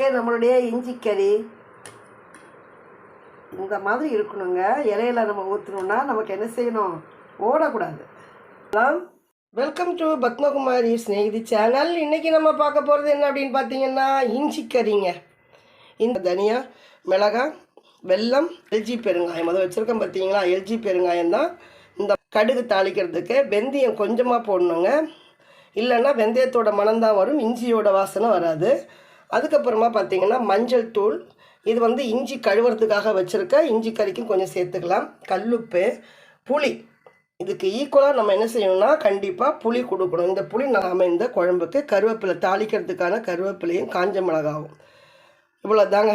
இருக்கு நம்மளுடைய இஞ்சிக்கறி இந்த மாதிரி இருக்கணுங்க. இலையில நம்ம ஊற்றணுன்னா நமக்கு என்ன செய்யணும்? ஓடக்கூடாது. Welcome to Padmakumari Snehithi channel இன்னைக்கு நம்ம பார்க்க போகிறது என்ன அப்படின்னு பார்த்தீங்கன்னா இஞ்சிக்கறிங்க இந்த தனியா மிளகாய் வெல்லம் எல்ஜி பெருங்காயம். அதை வச்சுருக்கோம் பார்த்தீங்களா? எல்ஜி பெருங்காயம் தான். இந்த கடுகு தாளிக்கிறதுக்கு வெந்தயம் கொஞ்சமாக போடணுங்க. இல்லைன்னா வெந்தயத்தோட மணம்தான் வரும். இஞ்சியோட வாசனை வராது. அதுக்கப்புறமா பார்த்தீங்கன்னா மஞ்சள் தூள். இது வந்து இஞ்சி கழுவுறதுக்காக வச்சுருக்க. இஞ்சி கறிக்கும் கொஞ்சம் சேர்த்துக்கலாம். கல்லுப்பு புளி. இதுக்கு ஈக்குவலாக நம்ம என்ன செய்யணும்னா கண்டிப்பாக புளி கொடுக்கணும். இந்த புளி நாம் இந்த குழம்புக்கு கருவேப்பிலை தாளிக்கிறதுக்கான கருவேப்பிலையும் காஞ்ச மிளகாவும். இவ்வளோ தாங்க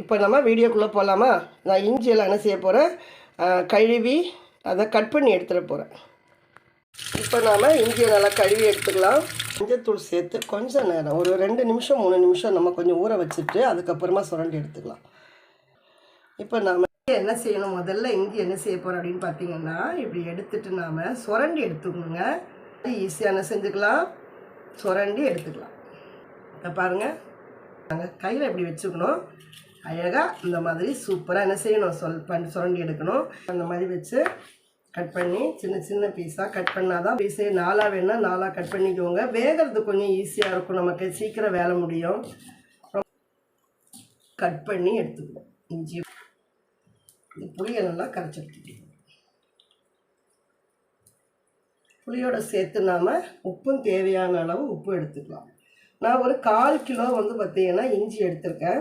இப்போ நம்ம வீடியோக்குள்ளே போகலாமா நான் இஞ்சியெல்லாம் என்ன செய்ய போகிறேன் கழுவி அதை கட் பண்ணி எடுத்துகிட்டு போகிறேன் இப்போ நாம் இஞ்சியை நல்லா கழுவி எடுத்துக்கலாம். மஞ்சத்தூள் சேர்த்து கொஞ்சம் நேரம் ஒரு ரெண்டு நிமிஷம் மூணு நிமிஷம் நம்ம கொஞ்சம் ஊற வச்சுட்டு அதுக்கப்புறமா சுரண்டி எடுத்துக்கலாம். இப்போ நாம் என்ன செய்யணும்? முதல்ல இங்கே என்ன செய்ய போகிறோம் அப்படின்னு பார்த்தீங்கன்னா இப்படி எடுத்துட்டு நாம் சுரண்டி எடுத்துக்கணுங்க. ஈஸியாக என்ன செஞ்சுக்கலாம். சுரண்டி எடுத்துக்கலாம். இப்போ பாருங்கள் நாங்கள் கையில் இப்படி வச்சுக்கணும். அழகாக இந்த மாதிரி சூப்பராக என்ன செய்யணும்? சொல் பண்ணி சுரண்டி எடுக்கணும். அந்த மாதிரி வச்சு கட் பண்ணி சின்ன சின்ன பீஸாக கட் பண்ணால் தான் பீஸே நாலாக வேணால் நாலாக கட் பண்ணிக்கோங்க. வேகிறது கொஞ்சம் ஈஸியாக இருக்கும். நமக்கு சீக்கிரம் வேலை முடியும். கட் பண்ணி எடுத்துக்குவோம். இஞ்சி இந்த புளியை நல்லா கரைச்சி எடுத்துக்கணும் புளியோட சேர்த்து நாம் உப்பும் தேவையான அளவு உப்பு எடுத்துக்கலாம். நான் ஒரு கால் கிலோ வந்து பார்த்திங்கன்னா இஞ்சி எடுத்திருக்கேன்.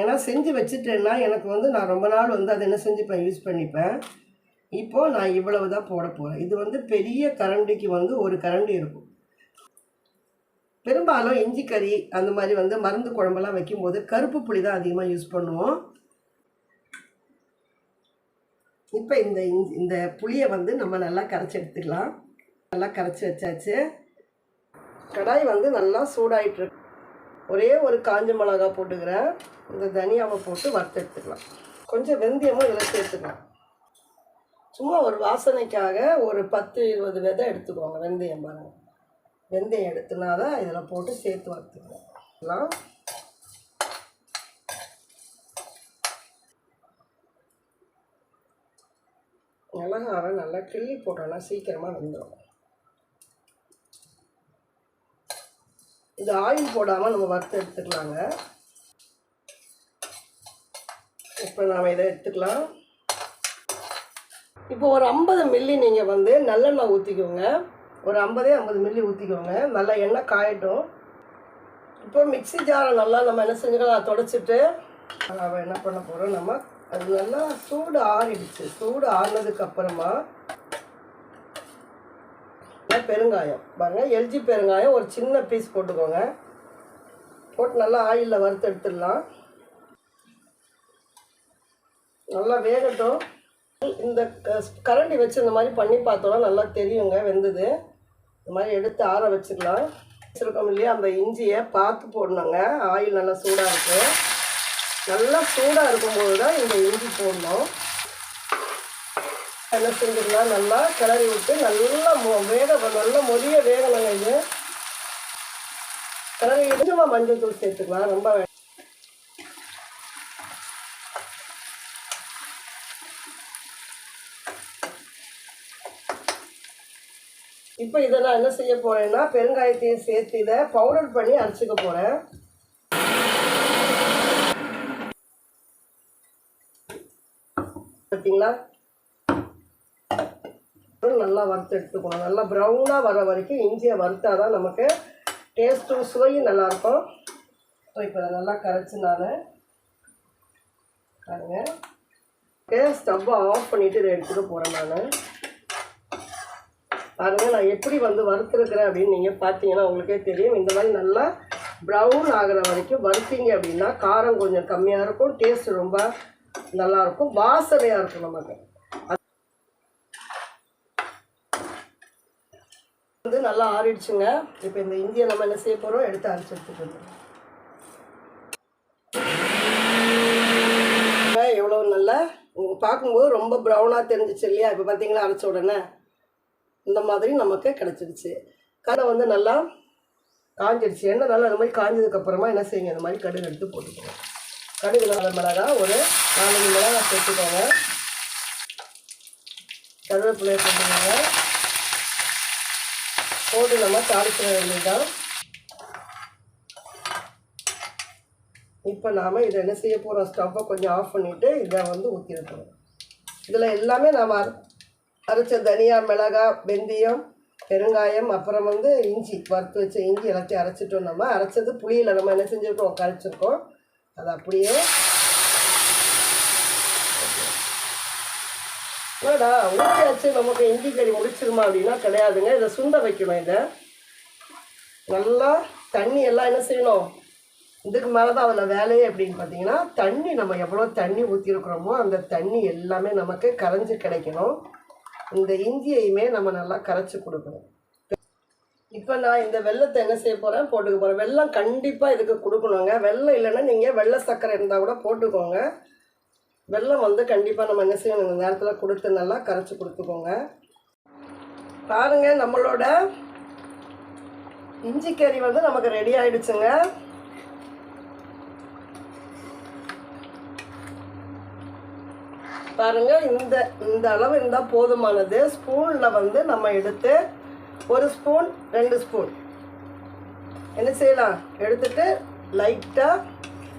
ஏன்னா செஞ்சு வச்சுட்டேன்னா எனக்கு வந்து நான் ரொம்ப நாள் வந்து அதை என்ன செஞ்சுப்பேன்? யூஸ் பண்ணிப்பேன். இப்போது நான் இவ்வளவு தான் போட போகிறேன் இது வந்து பெரிய கரண்டிக்கு வந்து ஒரு கரண்டி இருக்கும். பெரும்பாலும் இஞ்சி கறி அந்த மாதிரி வந்து மருந்து குழம்பெல்லாம் வைக்கும்போது கருப்பு புளி தான் அதிகமாக யூஸ் பண்ணுவோம். இப்போ இந்த இஞ்சி இந்த புளியை வந்து நம்ம நல்லா கரைச்சி எடுத்துக்கலாம். நல்லா கரைச்சி வச்சாச்சு. கடாய் வந்து நல்லா சூடாயிட்டுருக்கு ஒரே ஒரு காஞ்ச மிளகா போட்டுக்கிறேன். இந்த தனியாவை போட்டு வறுத்து எடுத்துக்கலாம். கொஞ்சம் வெந்தயமும் இதில் சேர்த்துக்கலாம் சும்மா ஒரு வாசனைக்காக ஒரு பத்து இருபது விதை எடுத்துக்கோங்க. வெந்தயம் பாருங்கள் வெந்தயம் எடுத்துனா தான் இதில் போட்டு சேர்த்து வறுத்துக்கலாம். மிளகாவை நல்லா கிள்ளி போட்டோன்னா சீக்கிரமாக வெந்துடும் இது ஆயில் போடாமல் நம்ம வறுத்து எடுத்துக்கலாங்க. இப்போ நாம் இதை எடுத்துக்கலாம். இப்போ ஒரு ஐம்பது மில்லி நீங்கள் வந்து நல்லெண்ணெய் ஊற்றிக்கோங்க ஒரு ஐம்பதே ஐம்பது மில்லி ஊற்றிக்கோங்க நல்லா எண்ணெய் காயட்டும். இப்போ மிக்ஸி ஜாரை நல்லா நம்ம என்ன செஞ்சுக்கலாம்? தொடச்சிட்டு நம்ம என்ன பண்ண போகிறோம் நம்ம அது நல்லா சூடு ஆறிடுச்சு. சூடு ஆறினதுக்கு அப்புறமா பெருங்காயம். பாருங்கள் எல்ஜி பெருங்காயம் ஒரு சின்ன பீஸ் போட்டுக்கோங்க. போட்டு நல்லா ஆயிலில் வறுத்து எடுத்துடலாம். நல்லா வேகட்டும். இந்த க- கரண்டி வச்சு இந்த மாதிரி பண்ணி பார்த்தோம்னா நல்லா தெரியுங்க வெந்தது. இந்த மாதிரி எடுத்து ஆற வச்சுக்கலாம். வச்சுருக்கோம் இல்லையா? அந்த இஞ்சியை பார்த்து போடணுங்க. ஆயில் நல்லா சூடாக இருக்குது நல்லா சூடாக இருக்கும்போது தான் இந்த இஞ்சி போடணும். என்ன செஞ்சுக்கலாம் நல்லா கிளறி விட்டு நல்லா மொ- வேக நல்லா மொழிய வேகணுங்க இது. கிளறி கொஞ்சமாக மஞ்சள் தூள் சேர்த்துக்கலாம். ரொம்ப இப்போ இதை நான் என்ன செய்ய போகிறேன்னா பெருங்காயத்தையும் சேர்த்து இதை பவுடர் பண்ணி அரைச்சிக்க போகிறேன் பார்த்தீங்களா நல்லா வறுத்து எடுத்துக்கணும். நல்லா ப்ரௌனாக வர வரைக்கும் இஞ்சியை வறுத்தா தான் நமக்கு டேஸ்ட்டும் சுவையும் நல்லாயிருக்கும். ஸோ இப்போ அதை நல்லா கரைச்சி நான் பாருங்க. ஸ்டவ்வை ஆஃப் பண்ணிவிட்டு இதை எடுத்துக்க போகிறேன் நான். ஆகவே நான் எப்படி வந்து வறுத்துருக்குறேன் அப்படின்னு நீங்கள் பார்த்தீங்கன்னா உங்களுக்கே தெரியும். இந்த மாதிரி நல்லா ப்ரௌன் ஆகிற வரைக்கும் வறுத்தீங்க அப்படின்னா காரம் கொஞ்சம் கம்மியாக இருக்கும். டேஸ்ட் ரொம்ப நல்லா இருக்கும். வாசனையாக இருக்கும் நமக்கு. வந்து நல்லா ஆறிடுச்சுங்க. இப்போ இந்த இந்தியை நம்ம என்ன செய்ய போகிறோம் எடுத்து அரைச்சி எடுத்துட்டு எவ்வளோ நல்லா? பார்க்கும்போது ரொம்ப ப்ரௌனாக தெரிஞ்சிச்சு இல்லையா? இப்போ பார்த்தீங்களா அரைச்ச உடனே. இந்த மாதிரி நமக்கு கிடச்சிருச்சு. கடை வந்து நல்லா காஞ்சிடுச்சு எண்ணெய் நல்லா அந்த மாதிரி காஞ்சதுக்கப்புறமா என்ன செய்யுங்க? இந்த மாதிரி கடுகு எடுத்து போட்டுக்கோங்க. கடுகு நாலு மிளகா ஒரு நாலஞ்சு மிளகா சேர்த்துக்கோங்க. கருவேப்பிலையை போட்டுக்கோங்க. போட்டு நம்ம தாளிக்கிற வேண்டியதான் இப்போ நாம் இதை என்ன செய்ய போகிறோம் ஸ்டவ்வை கொஞ்சம் ஆஃப் பண்ணிவிட்டு இதை வந்து ஊற்றி வைக்கணும் இதில் எல்லாமே நாம் அரைச்ச தனியா மிளகாய் வெந்தயம் பெருங்காயம் அப்புறம் வந்து இஞ்சி வறுத்து வச்ச இஞ்சி எல்லாத்தையும் அரைச்சிட்டோம் நம்ம. அரைச்சது புளியில் நம்ம என்ன செஞ்சுருக்கோம்? கரைச்சிருக்கோம். அது அப்படியே என்னடா ஊற்றியாச்சு நமக்கு இஞ்சி கறி முடிச்சிருமா அப்படின்னா கிடையாதுங்க. இதை சுண்ட வைக்கணும் இதை. நல்லா தண்ணி எல்லாம் என்ன செய்யணும்? இதுக்கு மேலே தான் அதில் வேலையே அப்படின்னு பார்த்தீங்கன்னா தண்ணி நம்ம எவ்வளோ தண்ணி ஊற்றிருக்கிறோமோ அந்த தண்ணி எல்லாமே நமக்கு கரைஞ்சி கிடைக்கணும். இந்த இஞ்சியையுமே நம்ம நல்லா கரைச்சி கொடுக்கணும். இப்போ நான் இந்த வெள்ளத்தை என்ன செய்ய போகிறேன் போட்டுக்க போகிறேன் வெள்ளம் கண்டிப்பாக இதுக்கு கொடுக்கணுங்க. வெள்ளம் இல்லைன்னா நீங்கள் வெள்ளை சர்க்கரை இருந்தால் கூட போட்டுக்கோங்க. வெள்ளம் வந்து கண்டிப்பாக நம்ம என்ன செய்யணும்? இந்த நேரத்தில் கொடுத்து நல்லா கரைச்சி கொடுத்துக்கோங்க. பாருங்கள் நம்மளோட இஞ்சி கறி வந்து நமக்கு ரெடி ஆயிடுச்சுங்க. பாருங்க இந்த இந்த அளவு இருந்தால் போதுமானது. ஸ்பூனில் வந்து நம்ம எடுத்து ஒரு ஸ்பூன் ரெண்டு ஸ்பூன். என்ன செய்யலாம்? எடுத்துட்டு லைட்டாக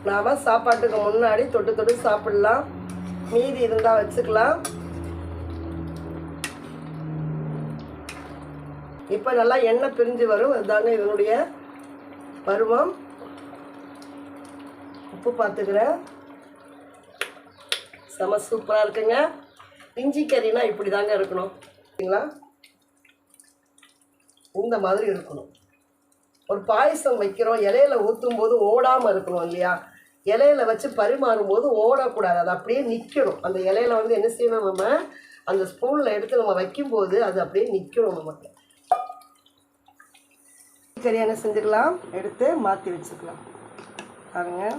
நாம் சாப்பாட்டுக்கு முன்னாடி தொட்டு தொட்டு சாப்பிடலாம். மீதி இருந்தால் வச்சுக்கலாம். இப்போ நல்லா எண்ணெய் பிரிஞ்சு வரும். அதுதாங்க இதனுடைய பருவம். உப்பு பார்த்துக்கிறேன் செம சூப்பராக இருக்குங்க. இஞ்சி கறினா இப்படி தாங்க இருக்கணும். சரிங்களா? இந்த மாதிரி இருக்கணும். ஒரு பாயசம் வைக்கிறோம் இலையில ஊற்றும் போது ஓடாமல் இருக்கணும் இல்லையா? இலையில வச்சு பரிமாறும் போது ஓடக்கூடாது. அது அப்படியே நிற்கணும் அந்த இலையில வந்து என்ன செய்யணும் நம்ம? அந்த ஸ்பூனில் எடுத்து நம்ம வைக்கும்போது அது அப்படியே நிற்கணும் நமக்கு. கறி என்ன செஞ்சுக்கலாம் எடுத்து மாற்றி வச்சுக்கலாம். பாருங்கள்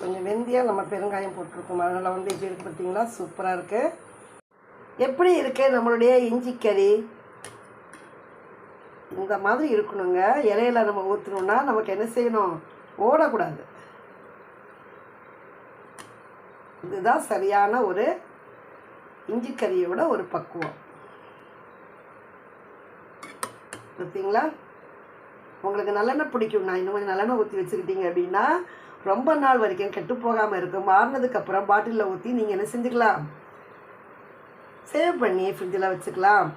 கொஞ்சம் வெந்தயம் நம்ம பெருங்காயம் போட்டிருக்கோம். அதனால் வந்து எப்படி இருக்கு பார்த்திங்களா? சூப்பராக இருக்குது எப்படி இருக்கு நம்மளுடைய இஞ்சி கறி? இந்த மாதிரி இருக்கணுங்க. இலையில நம்ம ஊற்றணுன்னா நமக்கு என்ன செய்யணும்? ஓடக்கூடாது. இதுதான் சரியான ஒரு இஞ்சி கறியோட ஒரு பக்குவம். பார்த்தீங்களா உங்களுக்கு நல்லெண்ணெய் பிடிக்கும். நான் இன்னும் கொஞ்சம் நல்லெண்ணெய் ஊற்றி வச்சுக்கிட்டீங்க அப்படின்னா ரொம்ப நாள் வரைக்கும் கெட்டு போகாமல் இருக்கும். மாறினதுக்கப்புறம் பாட்டிலில் ஊற்றி நீங்கள் என்ன செஞ்சுக்கலாம்? சேவ் பண்ணி ஃப்ரிட்ஜில் வச்சுக்கலாம்.